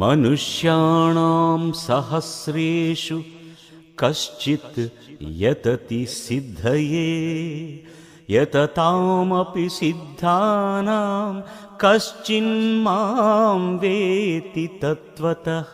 मनुष्याणां सहस्रेषु कश्चित् यतति सिद्धये यततामपि सिद्धानां कश्चिन्मां वेति तत्त्वतः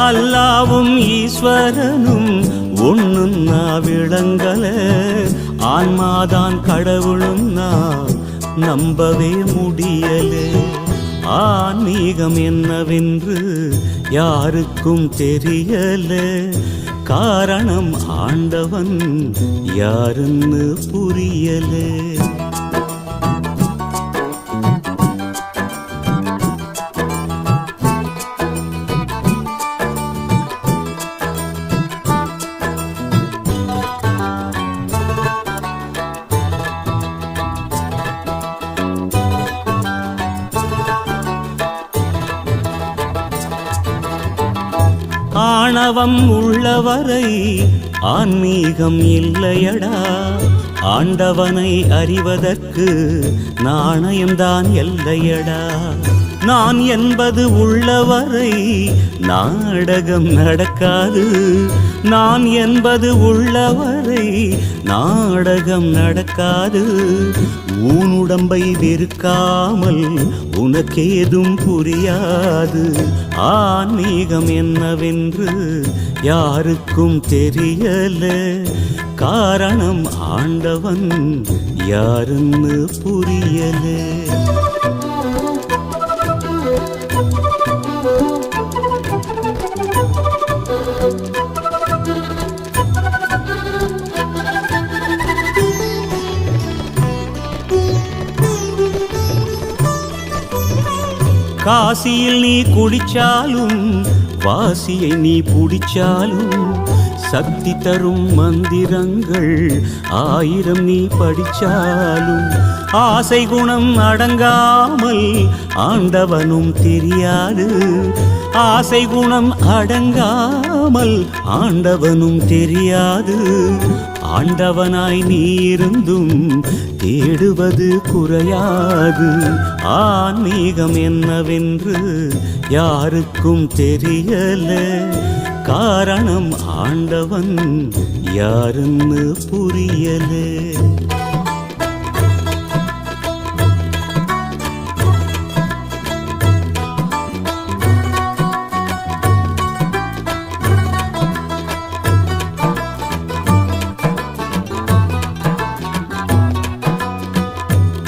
அல்லாவும் ஈஸ்வரனும் ஒண்ணுன்னா விளங்கல. ஆன்மாதான் கடவுளும் நான் நம்பவே முடியல. ஆன்மீகம் என்னவென்று யாருக்கும் தெரியல. காரணம் ஆண்டவன் யாருன்னு புரியலே. ஆணவம் உள்ளவரை ஆன்மீகம் இல்லையடா. ஆண்டவனை அறிவதற்கு நாணயம்தான் எல்லையடா. நான் என்பது உள்ளவரை நாடகம் நடக்காது. நான் என்பது உள்ளவரை நாடகம் நடக்காது. உன் உடம்பை வெறுக்காமல் உனக்கேதும் புரியாது. ஆன்மீகம் என்னவென்று யாருக்கும் தெரியல. காரணம் ஆண்டவன் யாருன்னு புரியலே. காசியில் நீ குடிச்சாலும் வாசியை நீ பிடிச்சாலும் சக்தி தரும் மந்திரங்கள் ஆயிரம் நீ படிச்சாலும் ஆசை குணம் அடங்காமல் ஆண்டவனும் தெரியாது ஆசை குணம் அடங்காமல் ஆண்டவனும் தெரியாது. ஆண்டவனாய் நீ இருந்தும் தேடுவது குறையாது. ஆன்மீகம் என்னவென்று யாருக்கும் தெரியல. காரணம் ஆண்டவன் யாருன்னு புரியலே.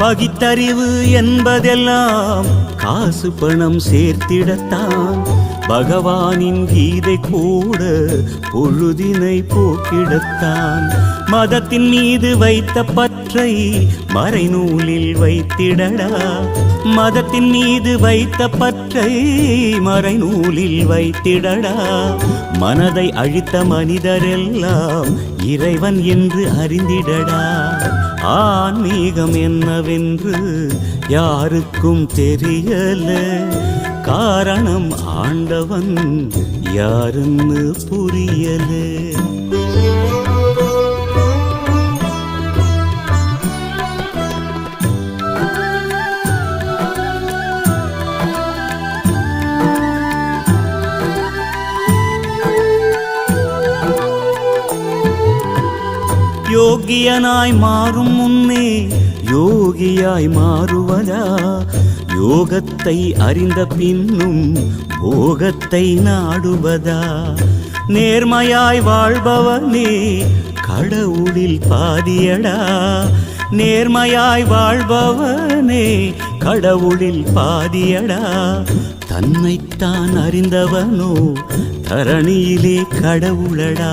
பகித்தறிவு என்பதெல்லாம் காசு பணம் சேர்த்திடத்தான். பகவானின் கீதை கூட பொழுதினை போக்கிடத்தான். மதத்தின் மீது வைத்த பற்றை மறைநூலில் வைத்திடடா. மதத்தின் மீது வைத்த பற்றை மறைநூலில் வைத்திடடா. மனதை அழித்த மனிதரெல்லாம் இறைவன் என்று அறிந்திடடா. ஆன்மீகம் என்னவென்று யாருக்கும் தெரியல. காரணம் ஆண்டவன் யாருன்னு புரியலே. யோகியனாய் மாறும் முன்னே யோகியாய் மாறுவதா? யோகத்தை அறிந்த பின்னும் போகத்தை நாடுவதா? நேர்மையாய் வாழ்பவனே கடவுளில் பாதியடா? நேர்மையாய் வாழ்பவனே கடவுளில் பாதியடா? தன்னைத்தான் அறிந்தவனோ தரணியிலே கடவுளடா?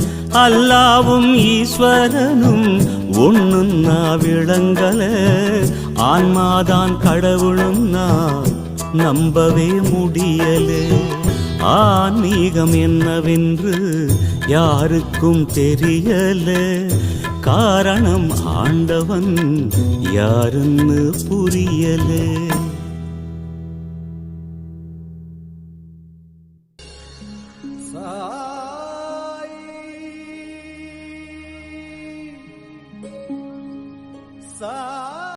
அல்லாவும் ஈஸ்வரனும் ஒண்ணுன்னா விளங்கல. ஆன்மாதான் கடவுளும் நான் நம்பவே முடியலே. ஆன்மீகம் என்னவென்று யாருக்கும் தெரியல. காரணம் ஆண்டவன் யாருன்னு புரியலே. சா